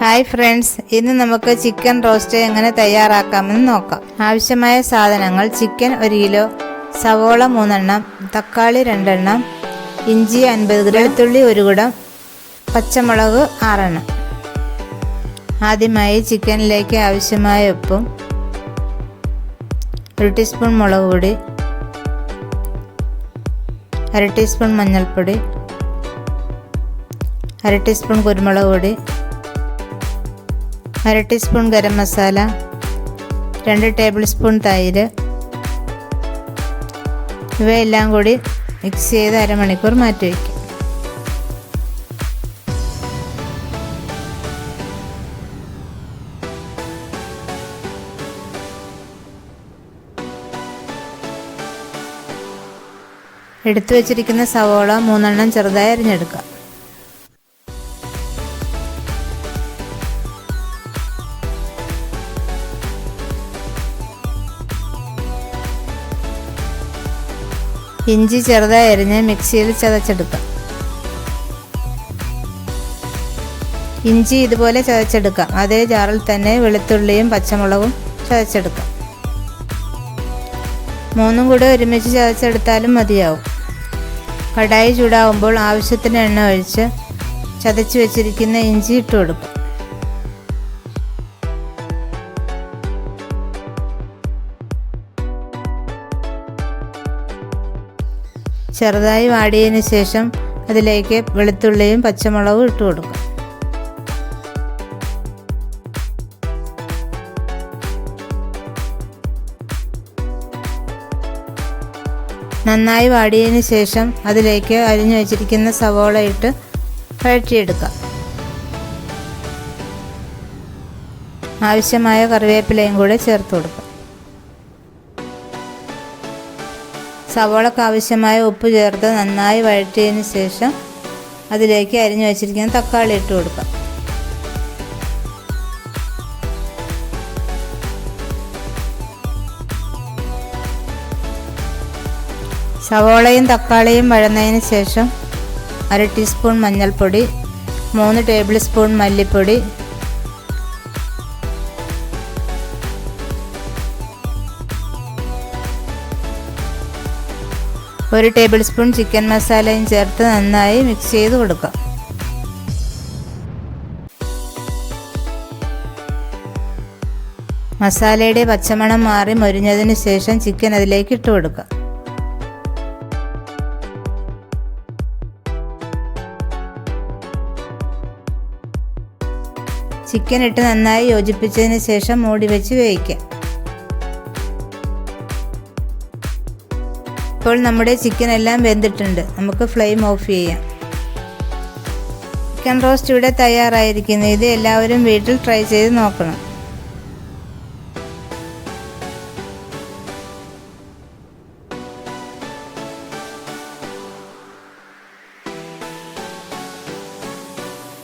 Hi friends ഇന്ന് നമുക്ക് chicken roast എങ്ങനെ തയ്യാറാക്കാമെന്ന് നോക്കാം. ആവശ്യമായ സാധനങ്ങൾ ചിക്കൻ ഒരു കിലോ സവോള മൂന്നെണ്ണം തക്കാളി രണ്ടെണ്ണം ഇഞ്ചി അൻപത് ഗ്രാം വെളുത്തുള്ളി ഒരു കുടം പച്ചമുളക് ആറെണ്ണം. ആദ്യമായി ചിക്കനിലേക്ക് ആവശ്യമായ ഉപ്പും ഒരു ടീസ്പൂൺ മുളക് പൊടി അര ടീസ്പൂൺ മഞ്ഞൾപ്പൊടി അര ടീസ്പൂൺ കുരുമുളക് പൊടി അര ടീസ്പൂൺ ഗരം മസാല രണ്ട് ടേബിൾ സ്പൂൺ തൈര്. ഇവയെല്ലാം കൂടി മിക്സ് ചെയ്ത് അരമണിക്കൂർ മാറ്റി വയ്ക്കും. എടുത്തു വച്ചിരിക്കുന്ന സവോള മൂന്നെണ്ണം ചെറുതായി അരിഞ്ഞെടുക്കാം. ഇഞ്ചി ചെറുതായി അരിഞ്ഞ് മിക്സിയിൽ ചതച്ചെടുക്കാം. ഇഞ്ചി ഇതുപോലെ ചതച്ചെടുക്കാം. അതേ ജാറിൽ തന്നെ വെളുത്തുള്ളിയും പച്ചമുളകും ചതച്ചെടുക്കാം. മൂന്നും കൂടെ ഒരുമിച്ച് ചതച്ചെടുത്താലും മതിയാവും. കടായി ചൂടാവുമ്പോൾ ആവശ്യത്തിന് എണ്ണ ഒഴിച്ച് ചതച്ച് വെച്ചിരിക്കുന്ന ഇഞ്ചി ഇട്ട് കൊടുക്കും ചെറുതായി വാടിയതിന് ശേഷം അതിലേക്ക് വെളുത്തുള്ളിയും പച്ചമുളകും ഇട്ട് കൊടുക്കും. നന്നായി വാടിയതിന് ശേഷം അതിലേക്ക് അരിഞ്ഞു വച്ചിരിക്കുന്ന സവോള ഇട്ട് വഴറ്റിയെടുക്കാം. ആവശ്യമായ കറിവേപ്പിലയും കൂടെ ചേർത്ത് കൊടുക്കാം. സവോളക്ക് ആവശ്യമായ ഉപ്പ് ചേർത്ത് നന്നായി വഴറ്റിയതിന് ശേഷം അതിലേക്ക് അരിഞ്ഞു വെച്ചിരിക്കുന്ന തക്കാളി ഇട്ട് കൊടുക്കാം. സവോളയും തക്കാളിയും വഴന്നതിന് ശേഷം അര ടീസ്പൂൺ മഞ്ഞൾപ്പൊടി മൂന്ന് ടേബിൾ സ്പൂൺ മല്ലിപ്പൊടി ഒരു ടേബിൾ സ്പൂൺ ചിക്കൻ മസാലയും ചേർത്ത് നന്നായി മിക്സ് ചെയ്ത് കൊടുക്കുക മസാലയുടെ പച്ചമണം മാറി മൊരിഞ്ഞതിന് ശേഷം ചിക്കൻ അതിലേക്ക് ഇട്ട് കൊടുക്കുക ചിക്കൻ ഇട്ട് നന്നായി യോജിപ്പിച്ചതിന് ശേഷം മൂടി വെച്ച് വേവിക്കാം. ഇപ്പോൾ നമ്മുടെ ചിക്കൻ എല്ലാം വെന്തിട്ടുണ്ട്. നമുക്ക് ഫ്ലെയിം ഓഫ് ചെയ്യാം. ചിക്കൻ റോസ്റ്റ് ഇവിടെ തയ്യാറായിരിക്കുന്നു. ഇത് എല്ലാവരും വീട്ടിൽ ട്രൈ ചെയ്ത് നോക്കണം.